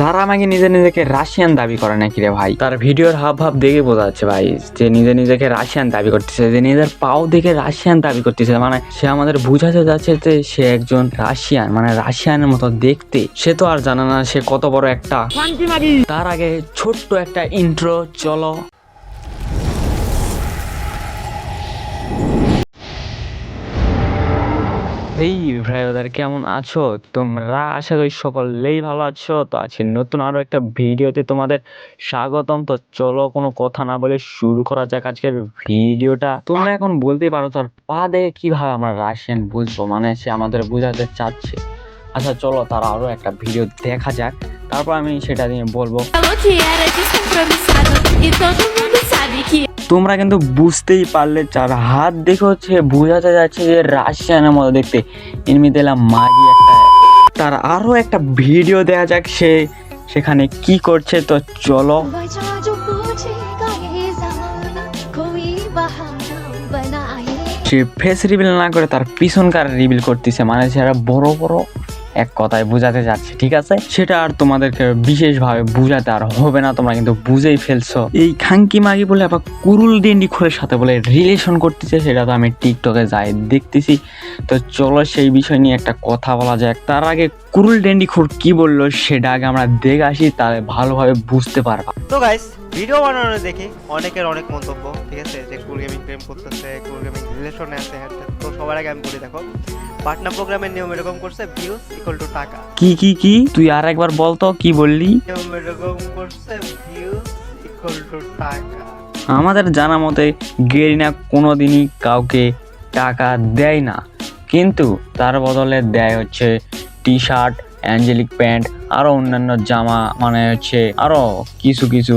যারা আমাকে নিজে নিজেকে রাশিয়ান দাবি করে নাকি রে ভাই? তার ভিডিওর হাব ভাব দেখে বোঝা যাচ্ছে ভাই যে নিজে নিজেকে রাশিয়ান দাবি করতেছে যে নিজের পাও দেখে রাশিয়ান দাবি করতেছে। মানে সে আমাদের বুঝাতে যাচ্ছে যে সে একজন রাশিয়ান মানে রাশিয়ানের মতো দেখতে। সে তো আর জানে না সে কত বড় একটা তার আগে ছোট্ট একটা ইন্ট্রো চলো। এই ভাইদের কেমন আছো? তোমরা আশা করি সকলেই ভালো আছো। তো আজকে নতুন আরও একটা ভিডিওতে তোমাদের স্বাগতম। তো চলো কোনো কথা না বলে শুরু করা যাক আজকের ভিডিওটা। তোমরা এখন বলতেই পারো তার পা দেখে কীভাবে আমরা রাশিয়ান বুঝব মানে সে আমাদের বোঝাতে চাচ্ছে। আচ্ছা চলো তার আরও একটা ভিডিও দেখা যাক। তারপর আমি সেটা নিয়ে বলব। তোমরা কিন্তু বুঝতেই পারলে চার হাত দেখে হচ্ছে বোঝাতে যাচ্ছে যে রাশিয়ানের মতো দেখতে। এমনিতে এলাম মারি একটা। তার আরও একটা ভিডিও দেয়া যাক সে সেখানে কি করছে। তো চলো। সে ফেস রিভিল না করে তার পিছনকার রিভিল করতেছে। মানে সে বড় বড় এক কথায় বোঝাতে যাচ্ছে, ঠিক আছে? সেটা আর তোমাদেরকে বিশেষভাবে বুঝাতে আর হবে না, তোমরা কিন্তু বুঝেই ফেলছো। এই খাঙ্কি মাগি বলে আবার কুরুল ডেন্ডি খোরের সাথে বলে রিলেশন করতেছে, সেটা তো আমি টিকটকে যাই দেখতেছি। তো চলো সেই বিষয় নিয়ে একটা কথা বলা যাক। তার আগে কুরুল ডেন্ডি খোর কি বলল, সেটা আগে আমরা দেখে আসি, তাহলে ভালোভাবে বুঝতে পারবা। তো গাইস ভিডিও বানানো দেখি অনেকের অনেক মন্তব্য ঠিক আছে? যে কুল গেমিং প্রেম করতেছে কুল গেমিং রিলেশনে আছে হ্যাঁ তো সবার আগে আমি বলি দেখো পার্টনার প্রোগ্রামের নিয়ম এরকম করছে ভিউজ ইকুয়াল টু টাকা। কি কি কি? তুই আর একবার বলতো কি বললি? নিয়ম এরকম করছে ভিউজ ইকুয়াল টু টাকা। আমাদের জানা মতে গেরিনা কোনোদিনই কাউকে টাকা দেয় না। কিন্তু তার বদলে দেয় হচ্ছে টি শার্ট অ্যাঞ্জেলিক প্যান্ট আরও অন্যান্য জামা মানে হচ্ছে আরও কিছু কিছু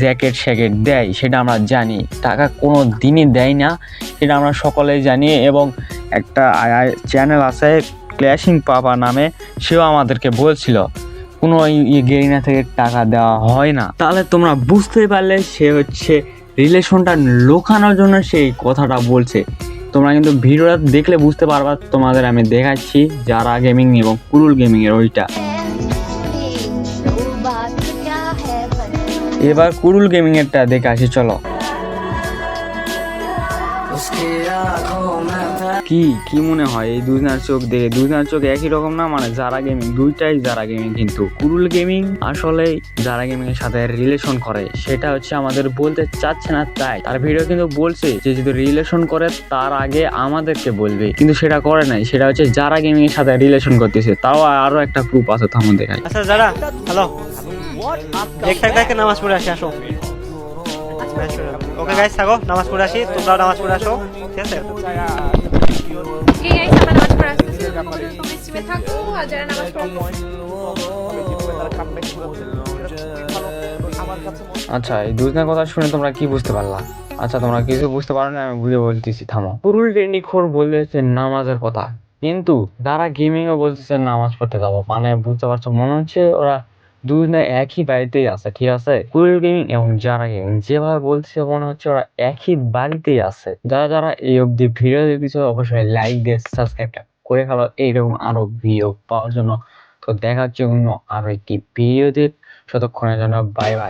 জ্যাকেট স্যাকেট দেয়, সেটা আমরা জানি। টাকা কোনো দিনই দেয় না, সেটা আমরা সকলেই জানি এবং একটা চ্যানেল আছে, ক্ল্যাশিং পাপা নামে, সেও আমাদেরকে বলছিল, কোনো গেরিনা থেকে টাকা দেওয়া হয় না। তাহলে তোমরা বুঝতেই পারলে সে হচ্ছে রিলেশনটা লোকানোর জন্য সেই কথাটা বলছে। তোমরা কিন্তু ভিডিওটা দেখলে বুঝতে পারবা, তোমাদের আমি দেখাচ্ছি যারা গেমিং এবং কুরুল গেমিংয়ের ওইটা। এবার কুরুল গেমিং এরটা দেখে আসি, চলো। কি কি মনে হয় এই দুজনার চোখ দেখে? দুজনার চোখ একই রকম না? মানে যারা গেমিং, দুইটাই যারা গেমিং কিন্তু। কুরুল গেমিং আসলে যারা গেমিং এর সাথে রিলেশন করে, সেটা হচ্ছে আমাদের বলতে চাচ্ছে না তাই। তার ভিডিও কিন্তু বলছে যে যদি রিলেশন করে, তার আগে আমাদেরকে বলবে। কিন্তু সেটা করে নাই। সেটা হচ্ছে যারা গেমিং এর সাথে রিলেশন করতেছে, তাও আরও একটা প্রুফ আছে থামো দেখাই আচ্ছা যারা হ্যালো দেখ থাক দেখে নামাজ পড়ে আসি আসো। ওকে গাইস থাকো নামাজ পড়ে আসি তোমরাও নামাজ পড়ে আসো। ঠিক আছে? আচ্ছা এই দুজনের কথা শুনে তোমরা কি বুঝতে পারলা? আচ্ছা তোমরা কিছু বুঝতে পারো না আমি বুঝে বলতেছি থামো। পুরুল টেন্ডিখোর বলেছে নামাজের কথা কিন্তু যারা গেমিং ও বলতেছে নামাজ পড়তে যাব। মানে বুঝতে পারছ মনে হচ্ছে ওরা দুজনে একই বাড়িতেই আছে, ঠিক আছে? কুরিল গেমিং এবং যারা গেমিং যেভাবে বলছে মনে হচ্ছে ওরা একই বাড়িতেই আছে। যারা যারা এই অবধি ভিডিও দেখেছ, অবশ্যই লাইক দিয়ে সাবস্ক্রাইবটা করে ফেলো। এইরকম আরও ভিডিও পাওয়ার জন্য। তো দেখার জন্য আরও একটি ভিডিওতে ততক্ষণের জন্য বাই বাই